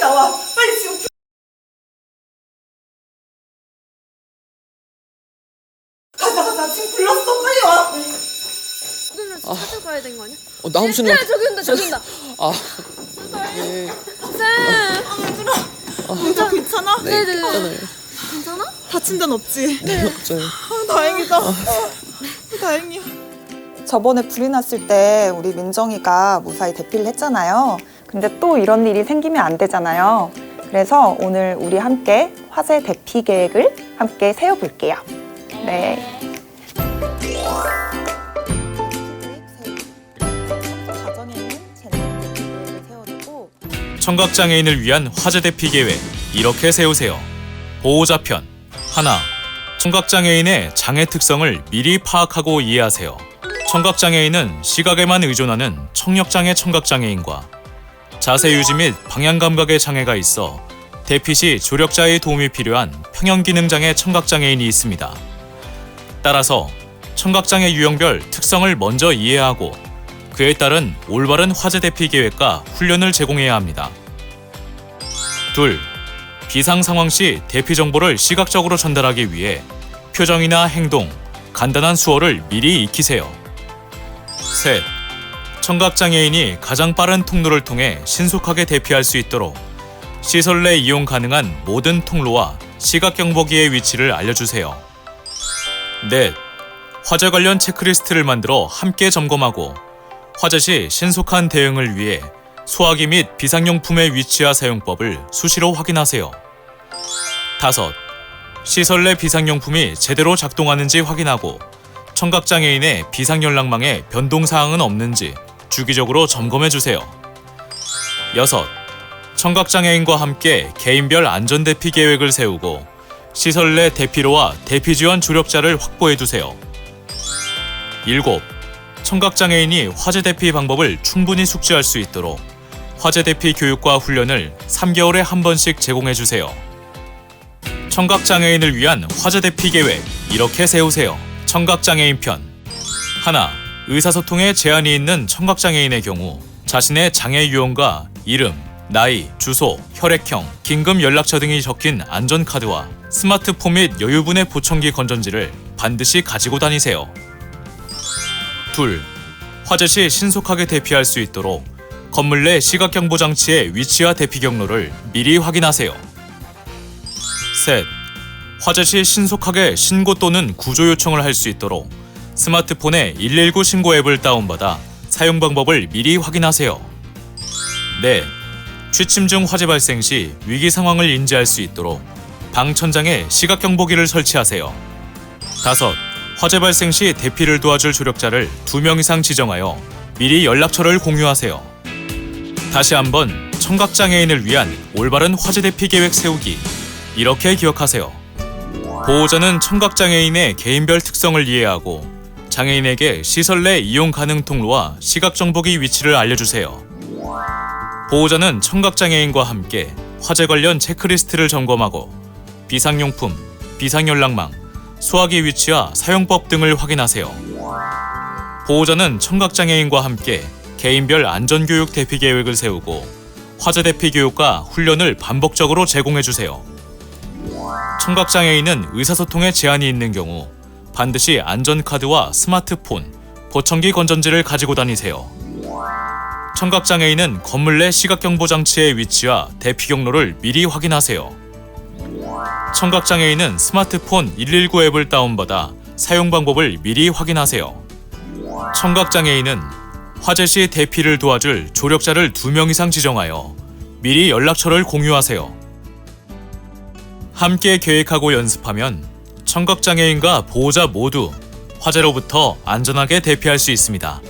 나와. 빨리 지금. 가자 가자 지금 불렀어 빨리 와. 오늘 찾아가야 되는 거 아니야? 어, 나 무슨 말? 네, 저기 온다, 저기 온다. 아, 예. 쌤. 너 괜찮아? 네, 네, 네. 괜찮아요. 괜찮아? 다친 데는 없지? 네, 없어요. 아, 다행이다. 다행이야. 저번에 불이 났을 때 우리 민정이가 무사히 대피를 했잖아요. 근데 또 이런 일이 생기면 안 되잖아요. 그래서 오늘 우리 함께 화재 대피 계획을 함께 세워볼게요. 네. 청각장애인을 위한 화재 대피 계획 이렇게 세우세요. 보호자 편 하나 청각장애인의 장애 특성을 미리 파악하고 이해하세요. 청각장애인은 시각에만 의존하는 청력장애 청각장애인과 자세 유지 및 방향 감각의 장애가 있어 대피 시 조력자의 도움이 필요한 평형 기능 장애 청각 장애인이 있습니다. 따라서 청각 장애 유형별 특성을 먼저 이해하고 그에 따른 올바른 화재 대피 계획과 훈련을 제공해야 합니다. 둘, 비상 상황 시 대피 정보를 시각적으로 전달하기 위해 표정이나 행동, 간단한 수어를 미리 익히세요. 셋, 청각장애인이 가장 빠른 통로를 통해 신속하게 대피할 수 있도록 시설 내 이용 가능한 모든 통로와 시각 경보기의 위치를 알려주세요. 넷, 화재 관련 체크리스트를 만들어 함께 점검하고 화재 시 신속한 대응을 위해 소화기 및 비상용품의 위치와 사용법을 수시로 확인하세요. 다섯, 시설 내 비상용품이 제대로 작동하는지 확인하고 청각장애인의 비상연락망에 변동사항은 없는지 주기적으로 점검해 주세요. 여섯, 청각장애인과 함께 개인별 안전대피 계획을 세우고 시설 내 대피로와 대피 지원 조력자를 확보해 두세요. 일곱, 청각장애인이 화재 대피 방법을 충분히 숙지할 수 있도록 화재 대피 교육과 훈련을 3개월에 한 번씩 제공해 주세요. 청각장애인을 위한 화재 대피 계획 이렇게 세우세요. 청각장애인 편 하나, 의사소통에 제한이 있는 청각장애인의 경우 자신의 장애 유형과 이름, 나이, 주소, 혈액형, 긴급 연락처 등이 적힌 안전카드와 스마트폰 및 여유분의 보청기 건전지를 반드시 가지고 다니세요. 둘, 화재 시 신속하게 대피할 수 있도록 건물 내 시각 경보 장치의 위치와 대피 경로를 미리 확인하세요. 셋, 화재 시 신속하게 신고 또는 구조 요청을 할 수 있도록 스마트폰에 119 신고 앱을 다운받아 사용 방법을 미리 확인하세요. 넷, 취침 중 화재 발생 시 위기 상황을 인지할 수 있도록 방 천장에 시각 경보기를 설치하세요. 다섯, 화재 발생 시 대피를 도와줄 조력자를 2명 이상 지정하여 미리 연락처를 공유하세요. 다시 한번 청각 장애인을 위한 올바른 화재 대피 계획 세우기. 이렇게 기억하세요. 보호자는 청각 장애인의 개인별 특성을 이해하고 장애인에게 시설 내 이용 가능 통로와 시각 정보기 위치를 알려주세요. 보호자는 청각 장애인과 함께 화재 관련 체크리스트를 점검하고 비상용품, 비상연락망, 소화기 위치와 사용법 등을 확인하세요. 보호자는 청각 장애인과 함께 개인별 안전교육 대피 계획을 세우고 화재 대피 교육과 훈련을 반복적으로 제공해 주세요. 청각 장애인은 의사소통에 제한이 있는 경우 반드시 안전카드와 스마트폰, 보청기 건전지를 가지고 다니세요. 청각장애인은 건물 내 시각경보 장치의 위치와 대피 경로를 미리 확인하세요. 청각장애인은 스마트폰 119 앱을 다운받아 사용 방법을 미리 확인하세요. 청각장애인은 화재 시 대피를 도와줄 조력자를 2명 이상 지정하여 미리 연락처를 공유하세요. 함께 계획하고 연습하면 청각장애인과 보호자 모두 화재로부터 안전하게 대피할 수 있습니다.